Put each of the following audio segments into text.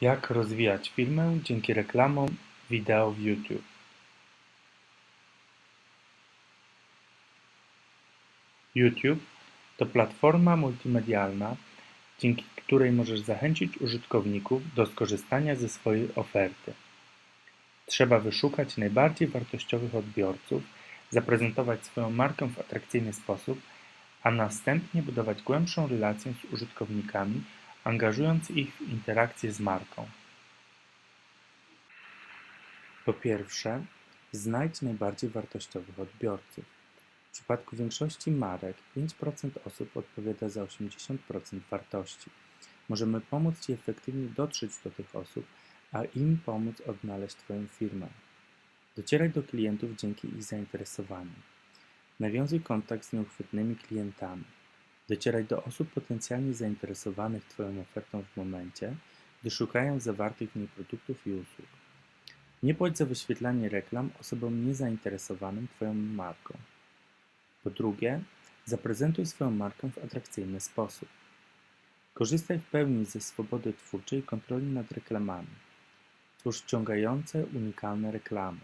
Jak rozwijać firmę dzięki reklamom wideo w YouTube YouTube to platforma multimedialna, dzięki której możesz zachęcić użytkowników do skorzystania ze swojej oferty. Trzeba wyszukać najbardziej wartościowych odbiorców, zaprezentować swoją markę w atrakcyjny sposób, a następnie budować głębszą relację z użytkownikami angażując ich w interakcję z marką. Po pierwsze, znajdź najbardziej wartościowych odbiorców. W przypadku większości marek 5% osób odpowiada za 80% wartości. Możemy pomóc Ci efektywnie dotrzeć do tych osób, a im pomóc odnaleźć Twoją firmę. Docieraj do klientów dzięki ich zainteresowaniu. Nawiązuj kontakt z nieuchwytnymi klientami. Docieraj do osób potencjalnie zainteresowanych Twoją ofertą w momencie, gdy szukają zawartych w niej produktów i usług. Nie płać za wyświetlanie reklam osobom niezainteresowanym Twoją marką. Po drugie, zaprezentuj swoją markę w atrakcyjny sposób. Korzystaj w pełni ze swobody twórczej i kontroli nad reklamami. Twórz wciągające, unikalne reklamy.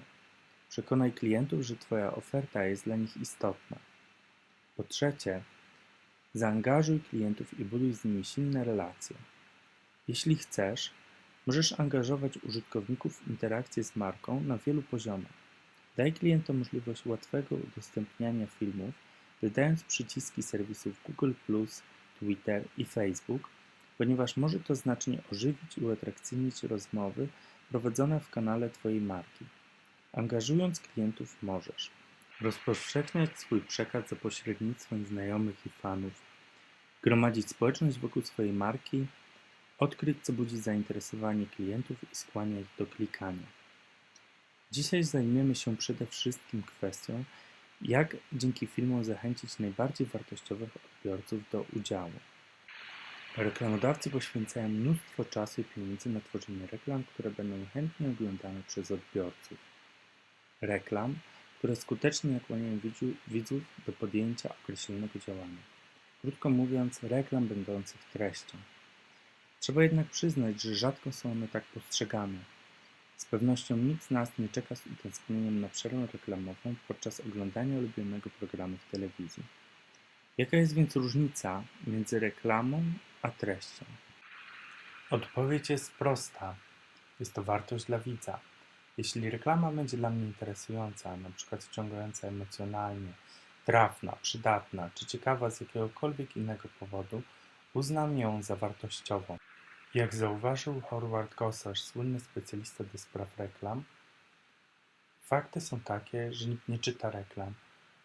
Przekonaj klientów, że Twoja oferta jest dla nich istotna. Po trzecie, Zaangażuj klientów i buduj z nimi silne relacje. Jeśli chcesz, możesz angażować użytkowników w interakcję z marką na wielu poziomach. Daj klientom możliwość łatwego udostępniania filmów, dodając przyciski serwisów Google, Twitter i Facebook, ponieważ może to znacznie ożywić i uatrakcyjnić rozmowy prowadzone w kanale Twojej marki. Angażując klientów możesz rozpowszechniać swój przekaz za pośrednictwem znajomych i fanów, gromadzić społeczność wokół swojej marki, odkryć co budzi zainteresowanie klientów i skłania ich do klikania. Dzisiaj zajmiemy się przede wszystkim kwestią, jak dzięki filmom zachęcić najbardziej wartościowych odbiorców do udziału. Reklamodawcy poświęcają mnóstwo czasu i pieniędzy na tworzenie reklam, które będą chętnie oglądane przez odbiorców. Reklam, które skutecznie nakłaniają widzów do podjęcia określonego działania. Krótko mówiąc, reklam będących treścią. Trzeba jednak przyznać, że rzadko są one tak postrzegane. Z pewnością nikt z nas nie czeka z utęsknieniem na przerwę reklamową podczas oglądania ulubionego programu w telewizji. Jaka jest więc różnica między reklamą a treścią? Odpowiedź jest prosta. Jest to wartość dla widza. Jeśli reklama będzie dla mnie interesująca, np. wciągająca emocjonalnie, trafna, przydatna czy ciekawa z jakiegokolwiek innego powodu, uznam ją za wartościową. Jak zauważył Howard Gossage, słynny specjalista do spraw reklam, fakty są takie, że nikt nie czyta reklam.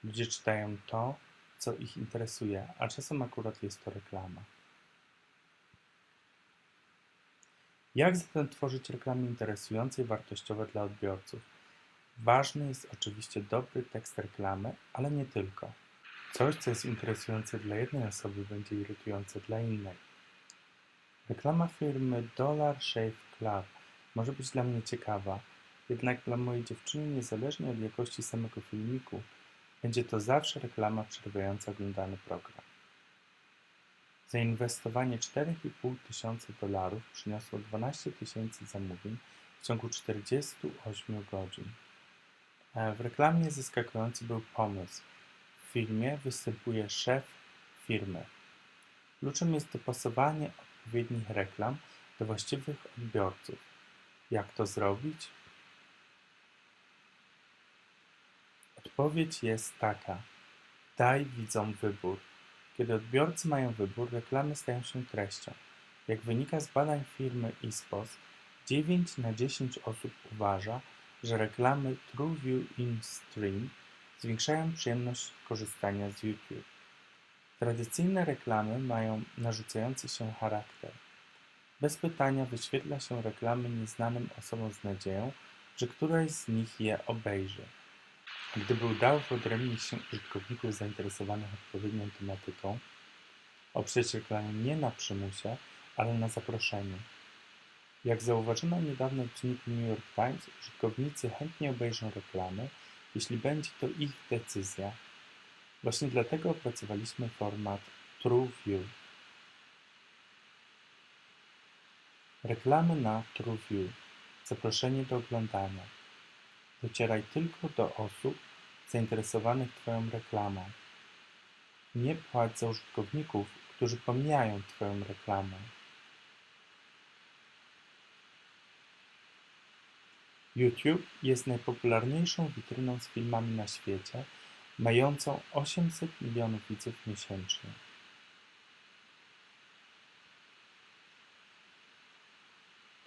Ludzie czytają to, co ich interesuje, a czasem akurat jest to reklama. Jak zatem tworzyć reklamy interesujące i wartościowe dla odbiorców? Ważny jest oczywiście dobry tekst reklamy, ale nie tylko. Coś, co jest interesujące dla jednej osoby, będzie irytujące dla innej. Reklama firmy Dollar Shave Club może być dla mnie ciekawa, jednak dla mojej dziewczyny, niezależnie od jakości samego filmiku, będzie to zawsze reklama przerywająca oglądany program. Zainwestowanie 4,5 tysiąca dolarów przyniosło 12 tysięcy zamówień w ciągu 48 godzin. E, w reklamie zaskakujący był pomysł. W filmie występuje szef firmy. Kluczem jest dopasowanie odpowiednich reklam do właściwych odbiorców. Jak to zrobić? Odpowiedź jest taka. Daj widzom wybór. Kiedy odbiorcy mają wybór, reklamy stają się treścią. Jak wynika z badań firmy ISPOS, 9 na 10 osób uważa, że reklamy TrueView InStream zwiększają przyjemność korzystania z YouTube. Tradycyjne reklamy mają narzucający się charakter. Bez pytania wyświetla się reklamy nieznanym osobom z nadzieją, że któraś z nich je obejrzy. Gdyby udało wyodrębnić się użytkowników zainteresowanych odpowiednią tematyką, oprzeć reklamy nie na przymusie, ale na zaproszeniu. Jak zauważono niedawno w dzienniku New York Times, użytkownicy chętnie obejrzą reklamy, jeśli będzie to ich decyzja. Właśnie dlatego opracowaliśmy format TrueView. Reklamy na TrueView. Zaproszenie do oglądania. Docieraj tylko do osób zainteresowanych Twoją reklamą. Nie płać za użytkowników, którzy pomijają Twoją reklamę. YouTube jest najpopularniejszą witryną z filmami na świecie, mającą 800 milionów widzów miesięcznie.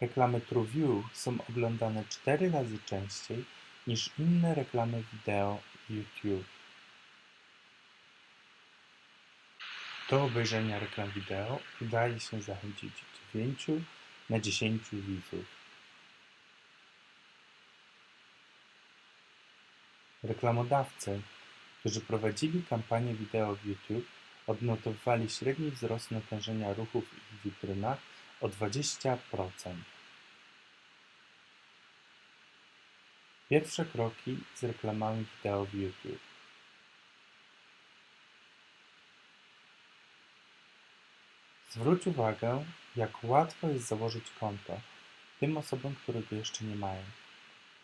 Reklamy TrueView są oglądane 4 razy częściej niż inne reklamy wideo YouTube. Do obejrzenia reklam wideo udaje się zachęcić 9 na 10 widzów. Reklamodawcy, którzy prowadzili kampanię wideo w YouTube, odnotowali średni wzrost natężenia ruchów w ich witrynach o 20%. Pierwsze kroki z reklamami wideo w YouTube. Zwróć uwagę, jak łatwo jest założyć konto tym osobom, które go jeszcze nie mają.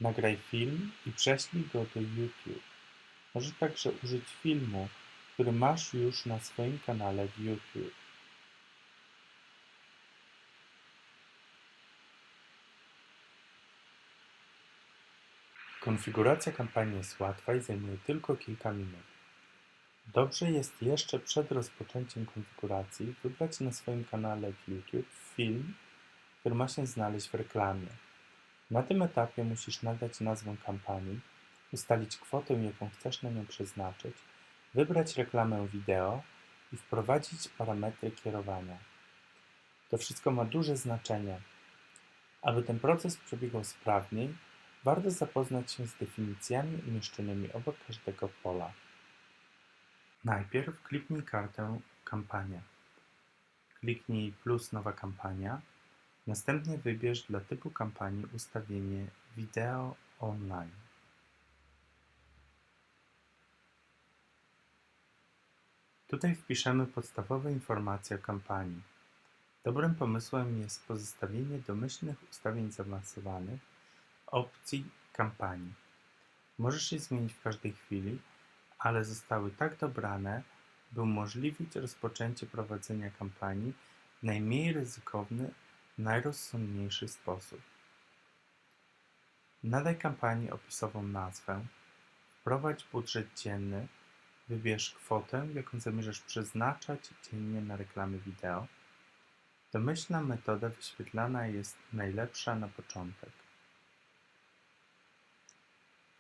Nagraj film i prześlij go do YouTube. Możesz także użyć filmu, który masz już na swoim kanale w YouTube. Konfiguracja kampanii jest łatwa i zajmuje tylko kilka minut. Dobrze jest jeszcze przed rozpoczęciem konfiguracji wybrać na swoim kanale w YouTube film, który ma się znaleźć w reklamie. Na tym etapie musisz nadać nazwę kampanii, ustalić kwotę, jaką chcesz na nią przeznaczyć, wybrać reklamę wideo i wprowadzić parametry kierowania. To wszystko ma duże znaczenie. Aby ten proces przebiegał sprawniej, warto zapoznać się z definicjami umieszczonymi obok każdego pola. Najpierw kliknij kartę Kampania. Kliknij plus Nowa kampania. Następnie wybierz dla typu kampanii ustawienie Wideo online. Tutaj wpiszemy podstawowe informacje o kampanii. Dobrym pomysłem jest pozostawienie domyślnych ustawień zaawansowanych opcji kampanii. Możesz je zmienić w każdej chwili, ale zostały tak dobrane, by umożliwić rozpoczęcie prowadzenia kampanii w najmniej ryzykowny, najrozsądniejszy sposób. Nadaj kampanii opisową nazwę, wprowadź budżet dzienny, wybierz kwotę, jaką zamierzasz przeznaczać dziennie na reklamy wideo. Domyślna metoda wyświetlana jest najlepsza na początek.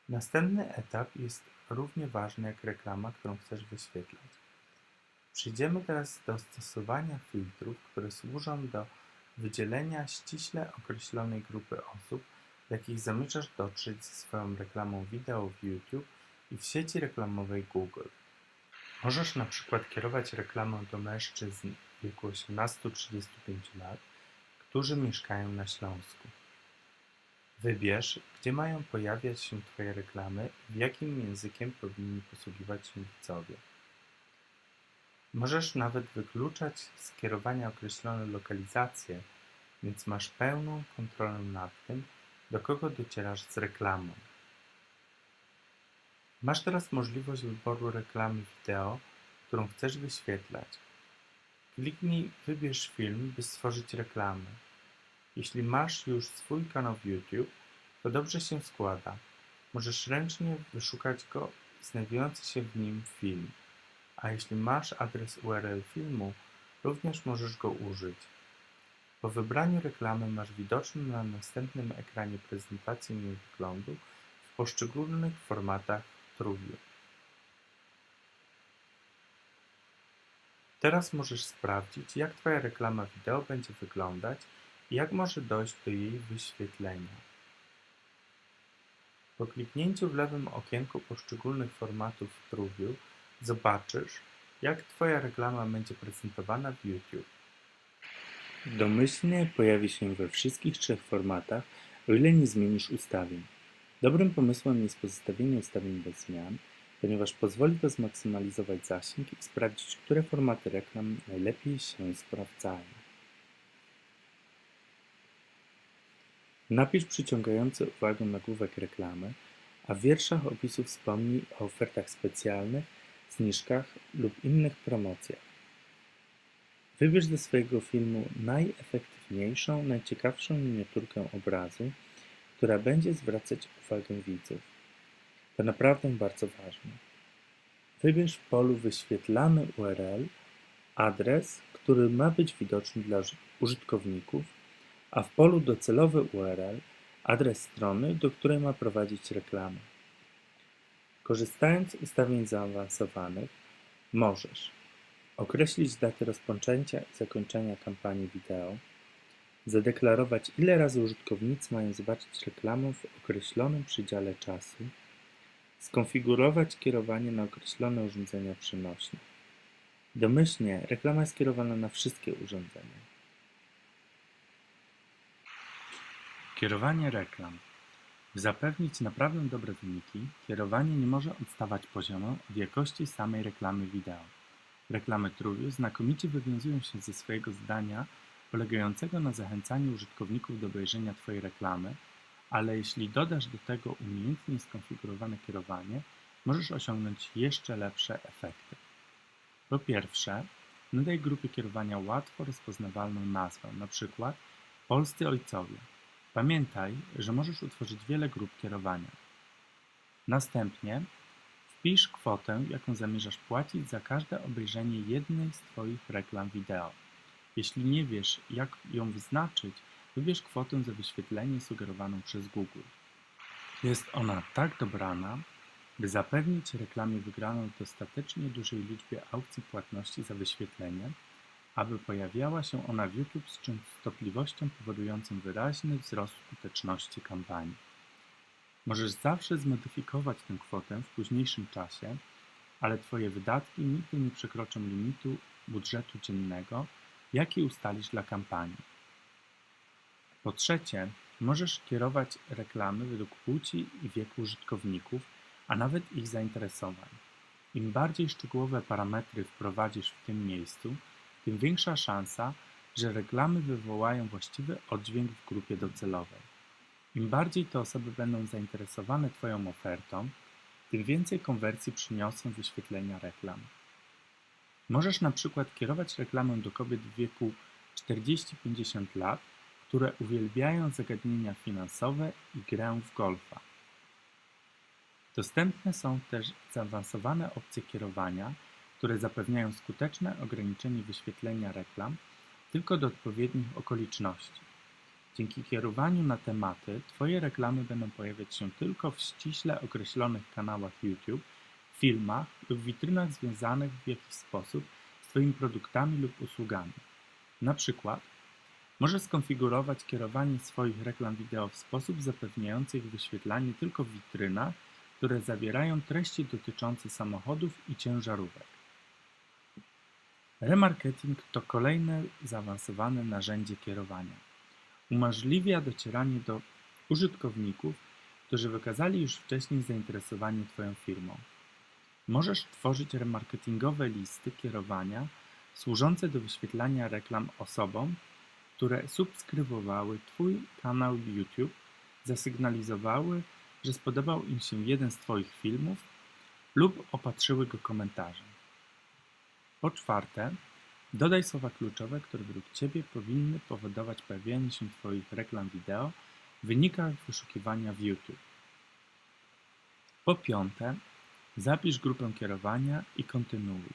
Następny etap jest równie ważny jak reklama, którą chcesz wyświetlać. Przejdziemy teraz do stosowania filtrów, które służą do wydzielenia ściśle określonej grupy osób, do jakich zamierzasz dotrzeć ze swoją reklamą wideo w YouTube i w sieci reklamowej Google. Możesz na przykład kierować reklamę do mężczyzn w wieku 18-35 lat, którzy mieszkają na Śląsku. Wybierz, gdzie mają pojawiać się Twoje reklamy i jakim językiem powinni posługiwać się widzowie. Możesz nawet wykluczać skierowania określone lokalizacje, więc masz pełną kontrolę nad tym, do kogo docierasz z reklamą. Masz teraz możliwość wyboru reklamy wideo, którą chcesz wyświetlać. Kliknij Wybierz film, by stworzyć reklamę. Jeśli masz już swój kanał w YouTube, to dobrze się składa. Możesz ręcznie wyszukać go znajdujący się w nim film. A jeśli masz adres URL filmu, również możesz go użyć. Po wybraniu reklamy masz widoczny na następnym ekranie prezentację jej wyglądu w poszczególnych formatach TrueView. Teraz możesz sprawdzić, jak Twoja reklama wideo będzie wyglądać i jak może dojść do jej wyświetlenia. Po kliknięciu w lewym okienku poszczególnych formatów TrueView zobaczysz, jak Twoja reklama będzie prezentowana w YouTube. Domyślnie pojawi się we wszystkich trzech formatach, o ile nie zmienisz ustawień. Dobrym pomysłem jest pozostawienie ustawień bez zmian, ponieważ pozwoli to zmaksymalizować zasięg i sprawdzić, które formaty reklam najlepiej się sprawdzają. Napisz przyciągający uwagę nagłówek reklamy, a w wierszach opisu wspomnij o ofertach specjalnych, zniżkach lub innych promocjach. Wybierz do swojego filmu najefektywniejszą, najciekawszą miniaturkę obrazu, która będzie zwracać uwagę widzów. To naprawdę bardzo ważne. Wybierz w polu wyświetlany URL adres, który ma być widoczny dla użytkowników, a w polu docelowy URL adres strony, do której ma prowadzić reklamę. Korzystając z ustawień zaawansowanych, możesz określić datę rozpoczęcia i zakończenia kampanii wideo, zadeklarować ile razy użytkownicy mają zobaczyć reklamę w określonym przedziale czasu, skonfigurować kierowanie na określone urządzenia przenośne. Domyślnie reklama jest kierowana na wszystkie urządzenia. Kierowanie reklam. By zapewnić naprawdę dobre wyniki, kierowanie nie może odstawać poziomo od jakości samej reklamy wideo. Reklamy Truju znakomicie wywiązują się ze swojego zdania polegającego na zachęcaniu użytkowników do obejrzenia Twojej reklamy, ale jeśli dodasz do tego umiejętnie skonfigurowane kierowanie, możesz osiągnąć jeszcze lepsze efekty. Po pierwsze, nadaj grupie kierowania łatwo rozpoznawalną nazwę, np. Polscy Ojcowie. Pamiętaj, że możesz utworzyć wiele grup kierowania. Następnie wpisz kwotę, jaką zamierzasz płacić za każde obejrzenie jednej z Twoich reklam wideo. Jeśli nie wiesz, jak ją wyznaczyć, wybierz kwotę za wyświetlenie sugerowaną przez Google. Jest ona tak dobrana, by zapewnić reklamie wygraną w dostatecznie dużej liczbie aukcji płatności za wyświetlenie, aby pojawiała się ona w YouTube z częstotliwością powodującą wyraźny wzrost skuteczności kampanii. Możesz zawsze zmodyfikować tę kwotę w późniejszym czasie, ale Twoje wydatki nigdy nie przekroczą limitu budżetu dziennego, jaki ustalisz dla kampanii. Po trzecie, możesz kierować reklamy według płci i wieku użytkowników, a nawet ich zainteresowań. Im bardziej szczegółowe parametry wprowadzisz w tym miejscu, tym większa szansa, że reklamy wywołają właściwy oddźwięk w grupie docelowej. Im bardziej te osoby będą zainteresowane Twoją ofertą, tym więcej konwersji przyniosą wyświetlenia reklam. Możesz na przykład kierować reklamę do kobiet w wieku 40-50 lat, które uwielbiają zagadnienia finansowe i grę w golfa. Dostępne są też zaawansowane opcje kierowania, które zapewniają skuteczne ograniczenie wyświetlenia reklam tylko do odpowiednich okoliczności. Dzięki kierowaniu na tematy Twoje reklamy będą pojawiać się tylko w ściśle określonych kanałach YouTube, filmach lub witrynach związanych w jakiś sposób z Twoimi produktami lub usługami. Na przykład możesz skonfigurować kierowanie swoich reklam wideo w sposób zapewniający ich wyświetlanie tylko w witrynach, które zawierają treści dotyczące samochodów i ciężarówek. Remarketing to kolejne zaawansowane narzędzie kierowania. Umożliwia docieranie do użytkowników, którzy wykazali już wcześniej zainteresowanie Twoją firmą. Możesz tworzyć remarketingowe listy kierowania służące do wyświetlania reklam osobom, które subskrybowały Twój kanał YouTube, zasygnalizowały, że spodobał im się jeden z Twoich filmów lub opatrzyły go komentarzem. Po czwarte, dodaj słowa kluczowe, które według Ciebie powinny powodować pojawianie się Twoich reklam wideo w wynikach wyszukiwania w YouTube. Po piąte, zapisz grupę kierowania i kontynuuj.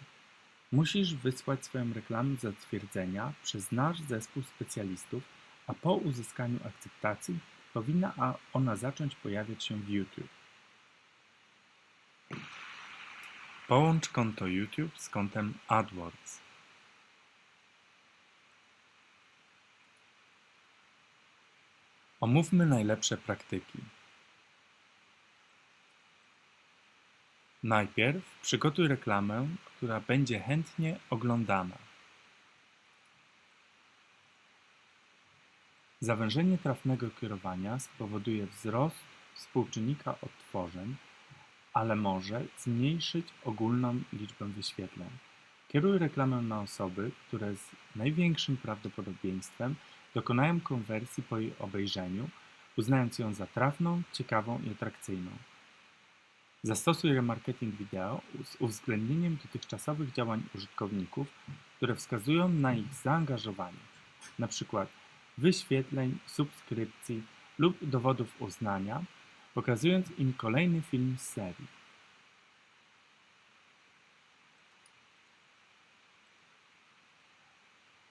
Musisz wysłać swoją reklamę zatwierdzenia przez nasz zespół specjalistów, a po uzyskaniu akceptacji powinna ona zacząć pojawiać się w YouTube. Połącz konto YouTube z kontem AdWords. Omówmy najlepsze praktyki. Najpierw przygotuj reklamę, która będzie chętnie oglądana. Zawężenie trafnego kierowania spowoduje wzrost współczynnika odtworzeń, ale może zmniejszyć ogólną liczbę wyświetleń. Kieruj reklamę na osoby, które z największym prawdopodobieństwem dokonają konwersji po jej obejrzeniu uznając ją za trafną, ciekawą i atrakcyjną. Zastosuj remarketing wideo z uwzględnieniem dotychczasowych działań użytkowników, które wskazują na ich zaangażowanie, np. wyświetleń, subskrypcji lub dowodów uznania, pokazując im kolejny film z serii.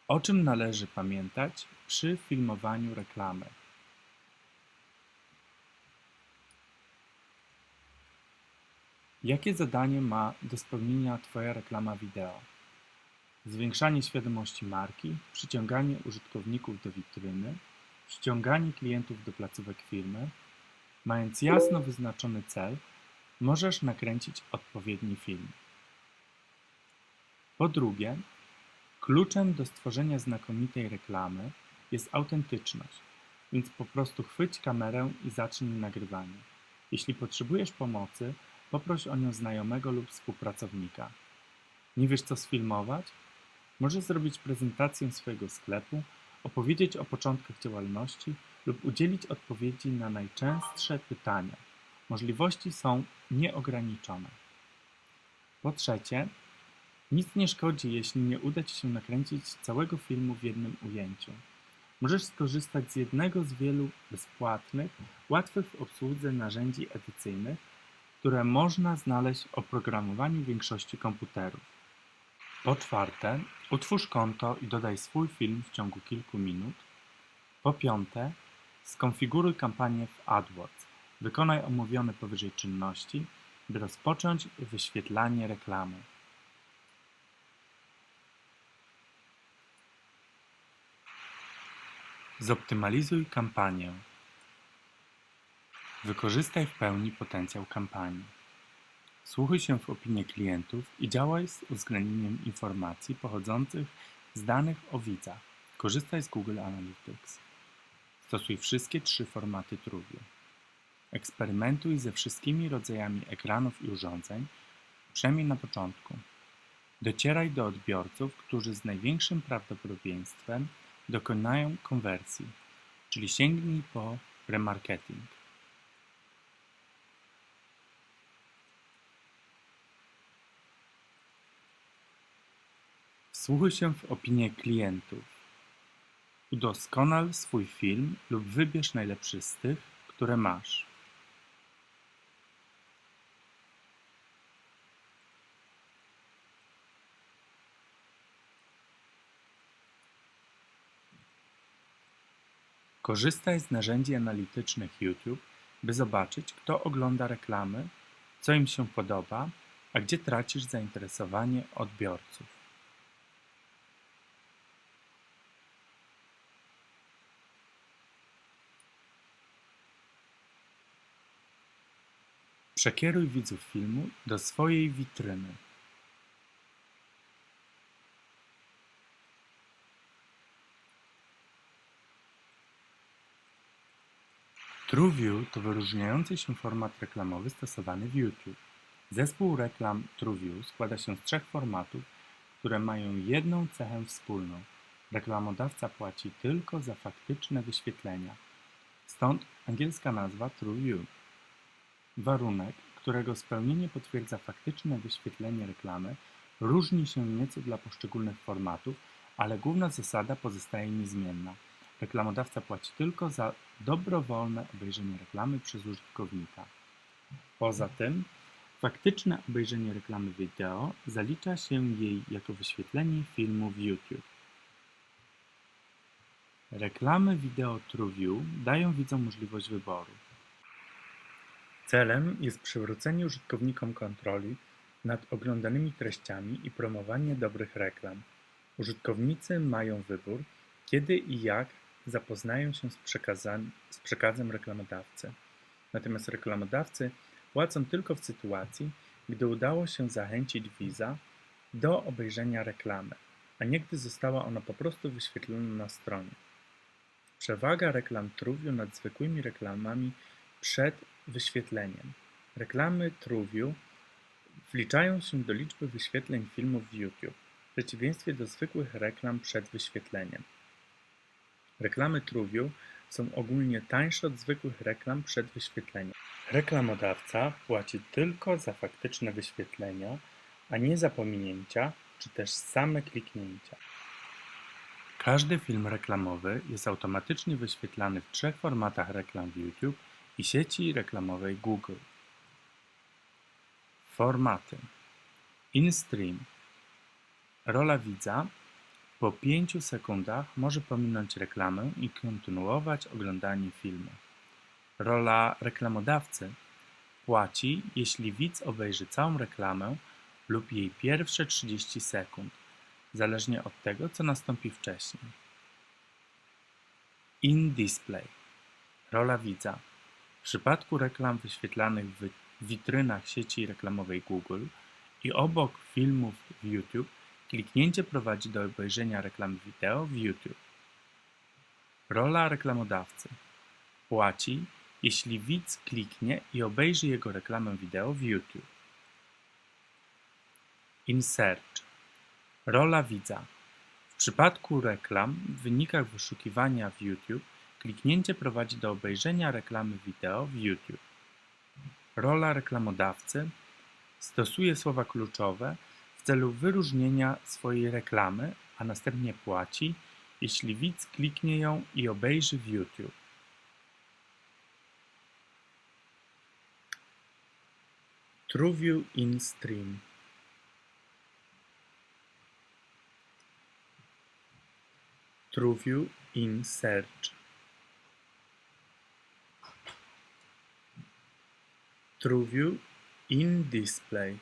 O czym należy pamiętać przy filmowaniu reklamy? Jakie zadanie ma do spełnienia Twoja reklama wideo? Zwiększanie świadomości marki, przyciąganie użytkowników do witryny, przyciąganie klientów do placówek firmy. Mając jasno wyznaczony cel, możesz nakręcić odpowiedni film. Po drugie, kluczem do stworzenia znakomitej reklamy jest autentyczność, więc po prostu chwyć kamerę i zacznij nagrywanie. Jeśli potrzebujesz pomocy, poproś o nią znajomego lub współpracownika. Nie wiesz co sfilmować? Możesz zrobić prezentację swojego sklepu, opowiedzieć o początkach działalności lub udzielić odpowiedzi na najczęstsze pytania. Możliwości są nieograniczone. Po trzecie, nic nie szkodzi, jeśli nie uda Ci się nakręcić całego filmu w jednym ujęciu. Możesz skorzystać z jednego z wielu bezpłatnych, łatwych w obsłudze narzędzi edycyjnych, które można znaleźć w oprogramowaniu większości komputerów. Po czwarte, utwórz konto i dodaj swój film w ciągu kilku minut. Po piąte, skonfiguruj kampanię w AdWords. Wykonaj omówione powyżej czynności, by rozpocząć wyświetlanie reklamy. Zoptymalizuj kampanię. Wykorzystaj w pełni potencjał kampanii. Wsłuchuj się w opinie klientów i działaj z uwzględnieniem informacji pochodzących z danych o widzach. Korzystaj z Google Analytics. Stosuj wszystkie trzy formaty Trueview. Eksperymentuj ze wszystkimi rodzajami ekranów i urządzeń, przynajmniej na początku. Docieraj do odbiorców, którzy z największym prawdopodobieństwem dokonają konwersji, czyli sięgnij po remarketing. Wsłuchuj się w opinie klientów. Udoskonal swój film lub wybierz najlepszy z tych, które masz. Korzystaj z narzędzi analitycznych YouTube, by zobaczyć, kto ogląda reklamy, co im się podoba, a gdzie tracisz zainteresowanie odbiorców. Przekieruj widzów filmu do swojej witryny. TrueView to wyróżniający się format reklamowy stosowany w YouTube. Zespół reklam TrueView składa się z trzech formatów, które mają jedną cechę wspólną. Reklamodawca płaci tylko za faktyczne wyświetlenia. Stąd angielska nazwa TrueView. Warunek, którego spełnienie potwierdza faktyczne wyświetlenie reklamy, różni się nieco dla poszczególnych formatów, ale główna zasada pozostaje niezmienna. Reklamodawca płaci tylko za dobrowolne obejrzenie reklamy przez użytkownika. Poza tym, faktyczne obejrzenie reklamy wideo zalicza się jej jako wyświetlenie filmu w YouTube. Reklamy wideo TrueView dają widzom możliwość wyboru. Celem jest przywrócenie użytkownikom kontroli nad oglądanymi treściami i promowanie dobrych reklam. Użytkownicy mają wybór, kiedy i jak zapoznają się z, przekazem, z przekazem reklamodawcy. Natomiast reklamodawcy płacą tylko w sytuacji, gdy udało się zachęcić widza do obejrzenia reklamy, a nie gdy została ona po prostu wyświetlona na stronie. Przewaga reklam TrueView nad zwykłymi reklamami przed wyświetleniem. Reklamy TrueView wliczają się do liczby wyświetleń filmów w YouTube, w przeciwieństwie do zwykłych reklam przed wyświetleniem. Reklamy TrueView są ogólnie tańsze od zwykłych reklam przed wyświetleniem. Reklamodawca płaci tylko za faktyczne wyświetlenia, a nie za pominięcia czy też same kliknięcia. Każdy film reklamowy jest automatycznie wyświetlany w trzech formatach reklam w YouTube i sieci reklamowej Google. Formaty InStream Rola widza po 5 sekundach może pominąć reklamę i kontynuować oglądanie filmu. Rola reklamodawcy płaci, jeśli widz obejrzy całą reklamę lub jej pierwsze 30 sekund, zależnie od tego, co nastąpi wcześniej. In display rola widza. W przypadku reklam wyświetlanych w witrynach sieci reklamowej Google i obok filmów w YouTube Kliknięcie prowadzi do obejrzenia reklamy wideo w YouTube. Rola reklamodawcy. Płaci, jeśli widz kliknie i obejrzy jego reklamę wideo w YouTube. In search. Rola widza. W przypadku reklam w wynikach wyszukiwania w YouTube kliknięcie prowadzi do obejrzenia reklamy wideo w YouTube. Rola reklamodawcy. Stosuje słowa kluczowe celu wyróżnienia swojej reklamy, a następnie płaci, jeśli widz kliknie ją i obejrzy w YouTube. TrueView in Stream. TrueView in Search. TrueView in Display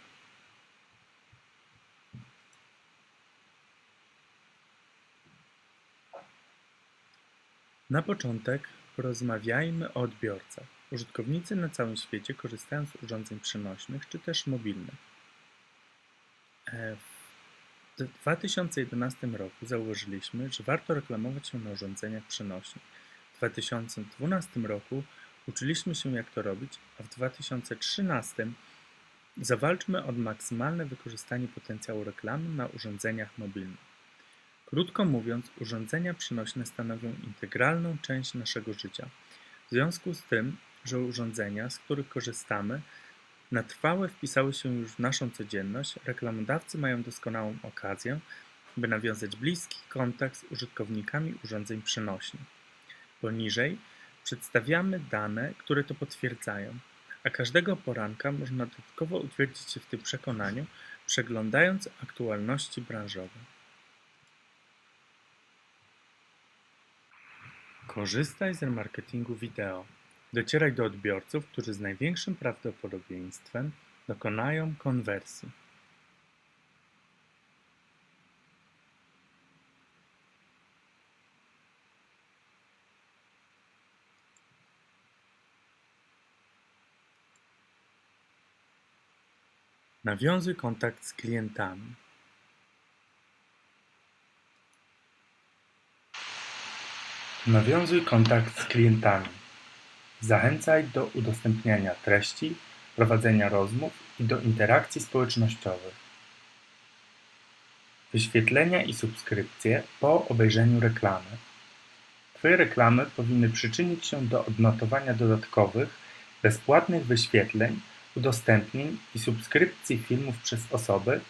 Na początek porozmawiajmy o odbiorcach. Użytkownicy na całym świecie korzystają z urządzeń przenośnych czy też mobilnych. E, w 2011 roku zauważyliśmy, że warto reklamować się na urządzeniach przenośnych. W 2012 roku uczyliśmy się jak to robić, a w 2013 zawalczmy o maksymalne wykorzystanie potencjału reklamy na urządzeniach mobilnych. Krótko mówiąc, urządzenia przenośne stanowią integralną część naszego życia. W związku z tym, że urządzenia, z których korzystamy, na trwałe wpisały się już w naszą codzienność, reklamodawcy mają doskonałą okazję, by nawiązać bliski kontakt z użytkownikami urządzeń przenośnych. Poniżej przedstawiamy dane, które to potwierdzają, a każdego poranka można dodatkowo utwierdzić się w tym przekonaniu, przeglądając aktualności branżowe. Korzystaj z remarketingu wideo. Docieraj do odbiorców, którzy z największym prawdopodobieństwem dokonają konwersji. Nawiązuj kontakt z klientami. Nawiązuj kontakt z klientami. Zachęcaj do udostępniania treści, prowadzenia rozmów i do interakcji społecznościowych. Wyświetlenia i subskrypcje po obejrzeniu reklamy. Twoje reklamy powinny przyczynić się do odnotowania dodatkowych, bezpłatnych wyświetleń, udostępnień i subskrypcji filmów przez osoby,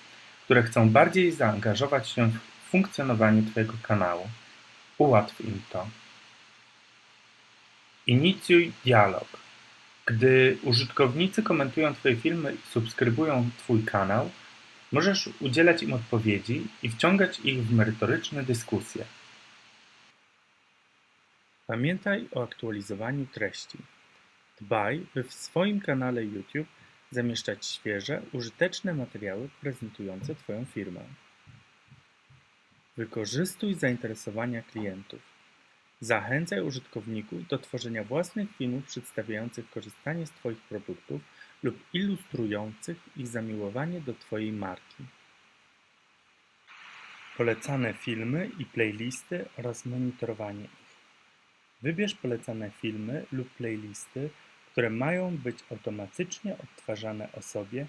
które chcą bardziej zaangażować się w funkcjonowanie Twojego kanału. Ułatw im to. Inicjuj dialog. Gdy użytkownicy komentują Twoje filmy i subskrybują Twój kanał, możesz udzielać im odpowiedzi i wciągać ich w merytoryczne dyskusje. Pamiętaj o aktualizowaniu treści. Dbaj, by w swoim kanale YouTube zamieszczać świeże, użyteczne materiały prezentujące Twoją firmę. Wykorzystuj zainteresowania klientów. Zachęcaj użytkowników do tworzenia własnych filmów przedstawiających korzystanie z Twoich produktów lub ilustrujących ich zamiłowanie do Twojej marki. Polecane filmy i playlisty oraz monitorowanie ich. Wybierz polecane filmy lub playlisty, które mają być automatycznie odtwarzane osobie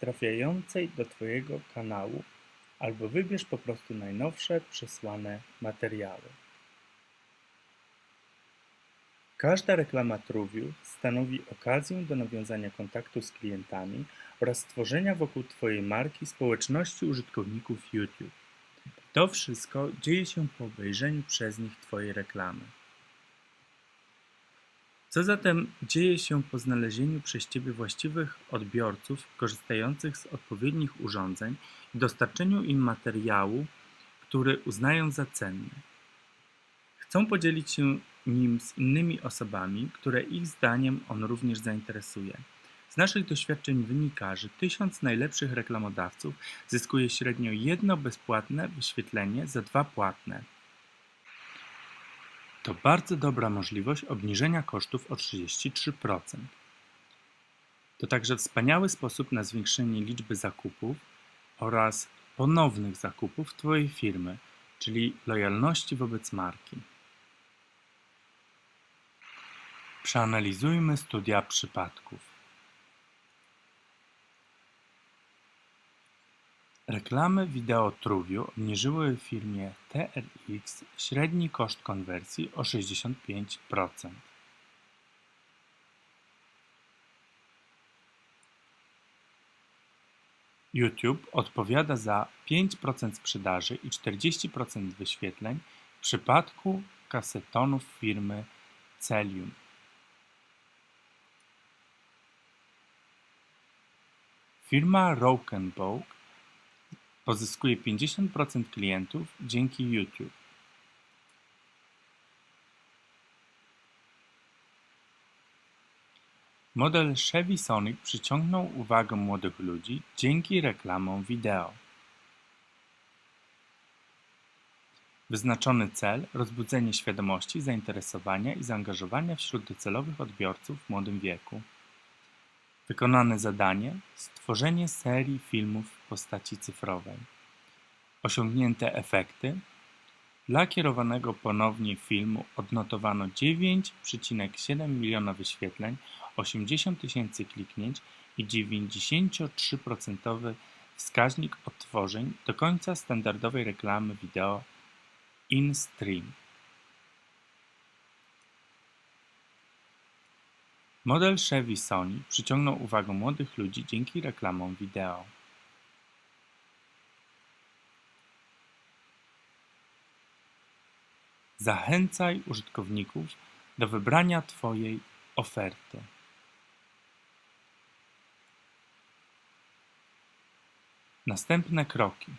trafiającej do Twojego kanału, albo wybierz po prostu najnowsze przesłane materiały. Każda reklama Truviu stanowi okazję do nawiązania kontaktu z klientami oraz stworzenia wokół Twojej marki społeczności użytkowników YouTube. To wszystko dzieje się po obejrzeniu przez nich Twojej reklamy. Co zatem dzieje się po znalezieniu przez Ciebie właściwych odbiorców korzystających z odpowiednich urządzeń i dostarczeniu im materiału, który uznają za cenny? Chcą podzielić się nim z innymi osobami, które ich zdaniem on również zainteresuje. Z naszych doświadczeń wynika, że tysiąc najlepszych reklamodawców zyskuje średnio jedno bezpłatne wyświetlenie za dwa płatne. To bardzo dobra możliwość obniżenia kosztów o 33%. To także wspaniały sposób na zwiększenie liczby zakupów oraz ponownych zakupów Twojej firmy, czyli lojalności wobec marki. Przeanalizujmy studia przypadków. Reklamy wideo Truviu obniżyły firmie TRX średni koszt konwersji o 65%. YouTube odpowiada za 5% sprzedaży i 40% wyświetleń w przypadku kasetonów firmy Celium. Firma Rokenbock pozyskuje 50% klientów dzięki YouTube. Model Chevy Sonic przyciągnął uwagę młodych ludzi dzięki reklamom wideo. Wyznaczony cel rozbudzenie świadomości, zainteresowania i zaangażowania wśród docelowych odbiorców w młodym wieku. Wykonane zadanie: stworzenie serii filmów w postaci cyfrowej. Osiągnięte efekty: Dla kierowanego ponownie filmu odnotowano 9,7 miliona wyświetleń, 80 tysięcy kliknięć i 93% wskaźnik odtworzeń do końca standardowej reklamy wideo in-stream. Model Chevy Sony przyciągnął uwagę młodych ludzi dzięki reklamom wideo. Zachęcaj użytkowników do wybrania Twojej oferty. Następne kroki.